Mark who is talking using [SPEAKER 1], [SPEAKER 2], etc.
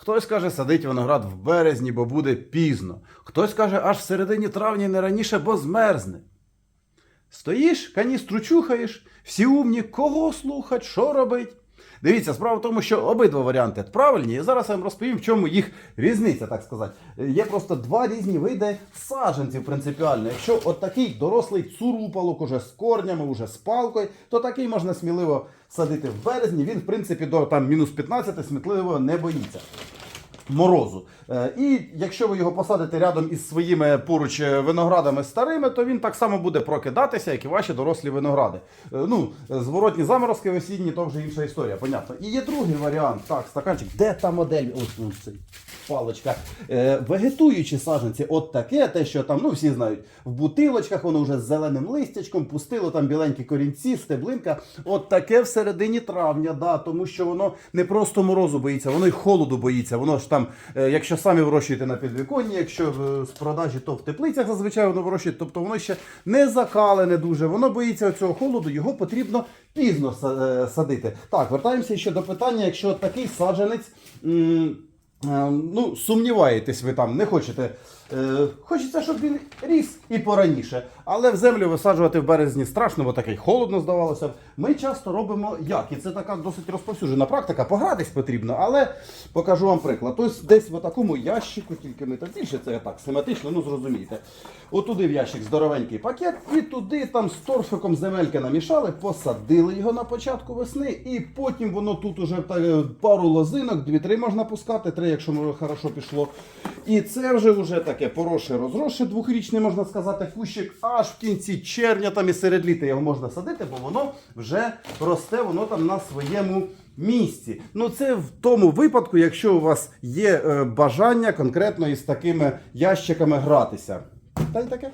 [SPEAKER 1] Хтось каже, садить виноград в березні, бо буде пізно. Хтось каже, аж в середині травня не раніше, бо змерзне. Стоїш, каністру чухаєш, всі умні, кого слухать, що робить. Дивіться, справа в тому, що обидва варіанти правильні, і зараз я вам розповім, в чому їх різниця, так сказати. Є просто два різні види саджанців принципіально. Якщо от такий дорослий цурупалок уже з корнями, уже з палкою, то такий можна сміливо садити в березні. Він, в принципі, до там мінус 15 смітливо не боїться морозу. Е, І якщо ви його посадите рядом із своїми поруч е, виноградами старими, то він так само буде прокидатися, як і ваші дорослі виногради. Е, Ну, зворотні заморозки осінні, то вже інша історія, понятно. І є другий варіант. Так, стаканчик, де та модель? Ось ось цей паличка. Е, вегетуючі саджанці, от таке, те, що там, ну всі знають, в бутилочках воно вже з зеленим листячком, пустило там біленькі корінці, стеблинка. От таке в середині травня, да, тому що воно не просто морозу боїться, воно й холоду боїться. Воно ж там, е, якщо самі вирощуєте на підвіконні, якщо е, з продажі, то в теплицях зазвичай воно вирощують, тобто воно ще не закалене дуже, воно боїться цього холоду, його потрібно пізно садити. Так, вертаємося ще до питання, якщо такий саджанець. М, Е, Ну, сумніваєтесь ви там, не хочете. Е, хочеться, щоб він ріс і пораніше. Але в землю висаджувати в березні страшно, бо такий холодно здавалося. Ми часто робимо як? І це така досить розповсюджена практика. Погратись потрібно, але покажу вам приклад. Ось десь в такому ящику, тільки не так більше, це так схематично, ну зрозумієте. Отуди в ящик здоровенький пакет, і туди там з торфиком земельки намішали, посадили його на початку весни, і потім воно тут уже так, е, пару лозинок, дві-три можна пускати, три, якщо може хорошо пішло. І це вже вже таке пороше розроше двохрічний, можна сказати, кущик, аж в кінці червня там і серед літа його можна садити, бо воно вже росте, воно там на своєму місці. Ну це в тому випадку, якщо у вас є е, бажання конкретно із такими ящиками гратися. Та й таке.